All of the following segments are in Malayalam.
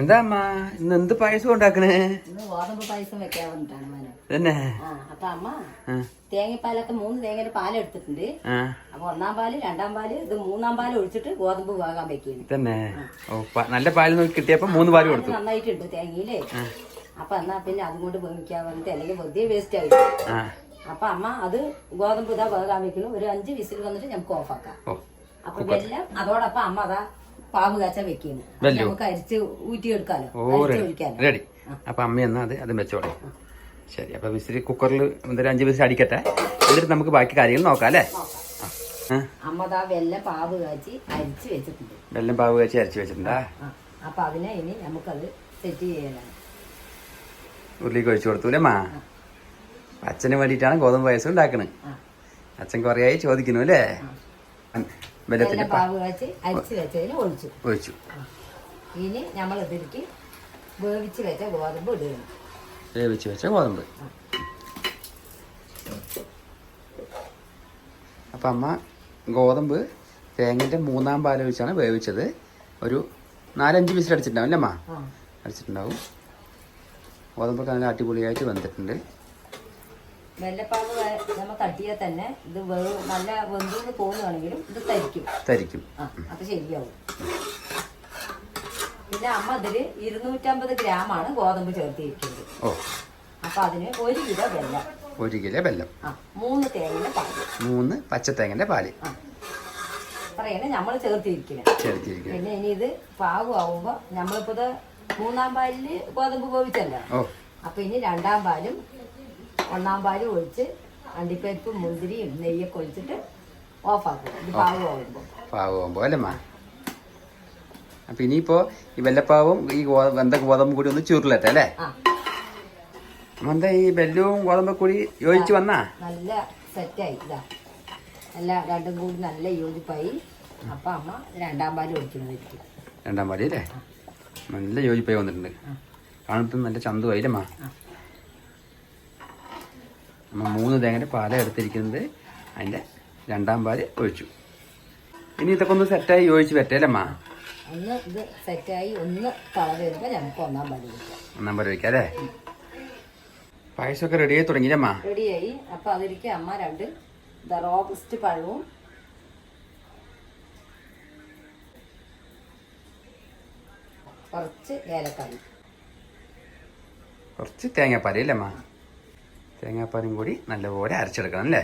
എന്താ അമ്മ? ഇന്ന് എന്ത് പായസം ഉണ്ടാക്കണേ? ഗോതമ്പ് പായസം വെക്കാൻ വേണ്ടിട്ടാണ് മോനെ. തന്നെ? ആ അപ്പൊ അമ്മ തേങ്ങപ്പാലൊക്കെ മൂന്ന് തേങ്ങയുടെ പാൽ എടുത്തിട്ടുണ്ട് അപ്പൊ ഒന്നാം പാൽ രണ്ടാം പാൽ ഇത് മൂന്നാം പാൽ ഒഴിച്ചിട്ട് ഗോതമ്പ് വേകാൻ വെക്കുന്നു തന്നെ? നല്ല പാൽ നോക്കി കിട്ടിയപ്പോ മൂന്ന് പാൽ കൊടുത്തു. നന്നായിട്ടുണ്ട് തേങ്ങയിലേ. അപ്പൊ എന്നാ പിന്നെ അതും കൊണ്ട് വേവിക്കാൻ വന്നിട്ട് അല്ലെങ്കിൽ വെറുതെ വേസ്റ്റ് ആയി. അപ്പൊ അമ്മ അത് ഗോതമ്പ് ഇതാ വേകാൻ വെക്കുന്നു. ഒരു അഞ്ച് വിസിൽ വന്നിട്ട് നമുക്ക് ഓഫാക്കാം അപ്പൊ വെല്ലം അതോടൊപ്പം അമ്മ അതാ പാവ് കാച്ച വെക്കുന്നു. അപ്പൊ വെല്ലോ? നമുക്ക് അരിച്ച് ഊറ്റിയെടുക്കാലോ. റെഡി. അപ്പൊ അമ്മ എന്നാ അത് അതും വെച്ചോളെ. ശരി അപ്പൊ വിസിൽ കുക്കറിൽ എന്തൊരു അഞ്ച് വിസിൽ അടിക്കട്ടെ. എന്നിട്ട് നമുക്ക് ബാക്കി കാര്യങ്ങൾ നോക്കാം അല്ലേ? അമ്മ ദാ വെല്ലം പാവ് കാച്ചി അരിച്ച് വെച്ചിട്ടുണ്ട്. വെല്ലം പാവ് വെച്ച് അരച്ച് വെച്ചിട്ടുണ്ടാ. അപ്പൊ അതിനെ ഇനി നമുക്കത് സെറ്റ് ചെയ്യാനാണ്. ഉരുളിക്ക് ഒഴിച്ചു കൊടുത്തു മാ അച്ഛന് വേണ്ടിയിട്ടാണ് ഗോതമ്പ് പായസം ഉണ്ടാക്കണത് അച്ഛൻ കുറേയായി ചോദിക്കുന്നു അല്ലേ? വെള്ളത്തിന്റെ വെല്ലം പാവ് അരിച്ച് വെച്ചതിന് ഒഴിച്ചു. ഒഴിച്ചു. ഇനി നമ്മൾ ഇതിലേക്ക് വേവിച്ച് വെച്ച ഗോതമ്പ് ഇടുകയാണ്. വേവിച്ച് വെച്ച ഗോതമ്പ്. അപ്പം അമ്മ ഗോതമ്പ് തേങ്ങന്റെ മൂന്നാം പാൽ ഒഴിച്ചാണ് വേവിച്ചത്. ഒരു നാലഞ്ച് വിസിൽ അടിച്ചിട്ടുണ്ടാവും അല്ലേ അമ്മ? അടിച്ചിട്ടുണ്ടാവും. ഗോതമ്പൊക്കെ നല്ല അടിപൊളിയായിട്ട് വന്നിട്ടുണ്ട് വെല്ലപ്പാവ് നമ്മൾ നമ്മ തട്ടിയാൽ തന്നെ ഇത് നല്ല വെന്തെന്ന് പോകുന്നതാണെങ്കിലും ഇത് തരിക്കും. തരിക്കും. ആ അപ്പൊ ശരിയാവും. പിന്നെ അമ്മ അതിൽ ഇരുന്നൂറ്റമ്പത് ഗ്രാമാണ് ഗോതമ്പ് ചേർത്തിരിക്കുന്നത്. ഓ. അപ്പൊ അതിന് ഒരു കിലോ വെല്ലം ഒരു കിലോ വെല്ലം മൂന്ന് തേങ്ങന്റെ പാൽ. മൂന്ന് തേങ്ങന്റെ പാൽ. ആ. പറയണേ നമ്മൾ ചേർത്തിരിക്കുന്നത് പിന്നെ ഇനി ഇത് പാകമാവുമ്പോ നമ്മളിപ്പോ മൂന്നാം പാലിൽ ഗോതമ്പ് വേവിച്ചല്ല ഓ. അപ്പൊ ഇനി രണ്ടാം പാലും ഒന്നാം പാൽ ഒഴിച്ച് അണ്ടിപ്പരിപ്പും മുന്തിരിയും നെയ്യൊക്കെ ഒഴിച്ചിട്ട് ഓഫാക്കും. ഇത് അപ്പം ഇനിയിപ്പോൾ ഈ വെല്ലപ്പാവും ഈ വെന്ത ഗോതമ്പ് കൂടി ഒന്ന് ചുരുളട്ടെ അല്ലേ? എന്താ ഈ വെല്ലവും ഗോതമ്പ് കൂടി യോജിച്ച് വന്നാ? നല്ല സെറ്റായി ഇതാ. നല്ല രണ്ടും കൂടി നല്ല യോജിപ്പായി. അപ്പൊ അമ്മ രണ്ടാം പാൽ ഒഴിക്കുന്നതായിരിക്കും രണ്ടാം പാൽ അല്ലേ? നല്ല യോജിപ്പായി വന്നിട്ടുണ്ട്. കാണുമ്പോൾ നല്ല ചന്തുവായി അല്ലേ അമ്മ മൂന്ന് തേങ്ങയുടെ പാല എടുത്തിരിക്കുന്നത് അതിന്റെ രണ്ടാം പാൽ ഒഴിച്ചു. ഇനി ഇതൊക്കെ ഒന്ന് സെറ്റായി ഒഴിച്ച് പറ്റേ അല്ലേ അമ്മ ഒന്ന് ഇത് സെറ്റായി ഒന്ന് നമുക്ക് ഒന്നാം പാൽ വയ്ക്കാം ഒന്നാം പാൽ ഒഴിക്കാം അല്ലേ? പായസമൊക്കെ റെഡിയായി തുടങ്ങിയില്ലേ അമ്മ റെഡിയായി അപ്പൊ അതിരിക്കും അമ്മ രണ്ട് ദ റോബസ്റ്റ് പഴവും. കുറച്ച് ഏലക്കായി. കുറച്ച് തേങ്ങാപ്പാൽ അല്ലേ അമ്മ? തേങ്ങാപ്പാലും കൂടി നല്ലപോലെ അരച്ചെടുക്കണം അല്ലേ.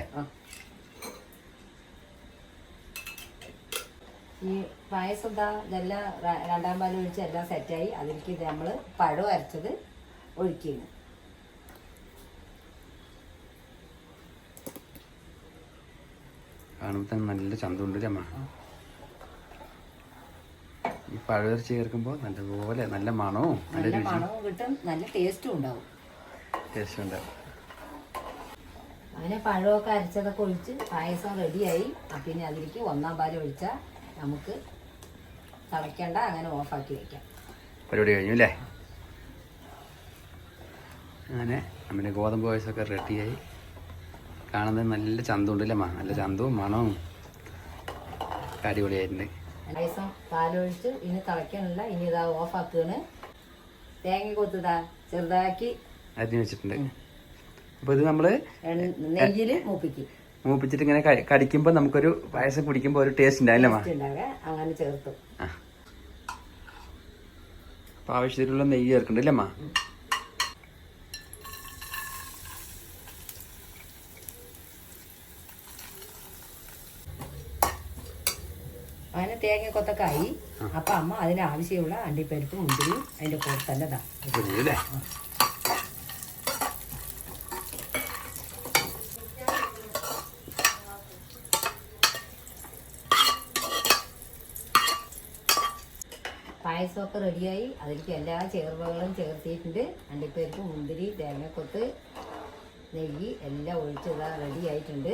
ഈ പായസം എന്താ? ഇതെല്ലാം രണ്ടാം പാൽ ഒഴിച്ച് എല്ലാം സെറ്റായി. അതിലേക്ക് ഇത് നമ്മൾ പഴം അരച്ചത് ഒഴിക്കുന്നു കാണുമ്പോൾ തന്നെ നല്ല ചന്തമുണ്ട് അമ്മ? ഈ പഴവരച്ച് ചേർക്കുമ്പോൾ നല്ലപോലെ നല്ല മണവും നല്ല രുചിയും മണവും കിട്ടും. നല്ല ടേസ്റ്റും ഉണ്ടാവും. ടേസ്റ്റും ഉണ്ട് അങ്ങനെ പഴമൊക്കെ അരച്ചതൊക്കെ ഒഴിച്ച് പായസം റെഡിയായി. പിന്നെ അതിലേക്ക് ഒന്നാം പാൽ ഒഴിച്ചാൽ നമുക്ക് തിളയ്ക്കണ്ട അങ്ങനെ ഓഫാക്കി വെക്കാം. പരിപാടി കഴിഞ്ഞു അല്ലേ? അങ്ങനെ നമ്മുടെ ഗോതമ്പ് പായസമൊക്കെ റെഡിയായി. കാണുന്നത് നല്ല ചന്തമുണ്ട് അല്ലേ നല്ല ചന്തവും മണവും അടിപൊളിയായിട്ടുണ്ട്. പായസം പാലൊഴിച്ച് ഇനി തിളയ്ക്കണില്ല ഇനി ഇതാ ഓഫാക്കുകയാണ് തേങ്ങ കൊത്തിടാ ചെറുതാക്കി. അരിഞ്ഞു വെച്ചിട്ടുണ്ട്. അപ്പോൾ ഇത് നമ്മൾ നെയ്യിൽ മൂപ്പിക്കും. മൂപ്പിച്ചിട്ട് ഇങ്ങനെ കടിക്കുമ്പോ കടിക്കുമ്പോൾ നമുക്കൊരു പായസം കുടിക്കുമ്പോൾ ഒരു ടേസ്റ്റ് ഉണ്ടാവില്ല അങ്ങനെ ചേർത്തു അപ്പോൾ ആവശ്യത്തിലുള്ള നെയ്യ് ചേർക്കണ്ടല്ലേ അമ്മ? അങ്ങനെ തേങ്ങ കൊത്തൊക്കെ ആയി അപ്പൊ അമ്മ അതിന് ആവശ്യമുള്ള അണ്ടിപ്പരിപ്പ് മുന്തിരി അതിന്റെ കൂടെ തന്നെ പായസമൊക്കെ റെഡിയായി. അതിലേക്ക് എല്ലാ ചേർവകളും ചേർത്തിട്ടുണ്ട്. അണ്ടിപ്പരിപ്പ് മുന്തിരി തേങ്ങക്കൊത്ത് നെയ്യ് എല്ലാം ഒഴിച്ചിടാൻ റെഡിയായിട്ടുണ്ട്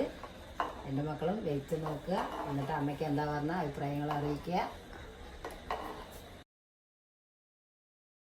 എന്റെ മക്കളും വെച്ച് നോക്കുക. എന്നിട്ട് അമ്മയ്ക്ക് എന്താ പറഞ്ഞാൽ അഭിപ്രായങ്ങൾ അറിയിക്കുക.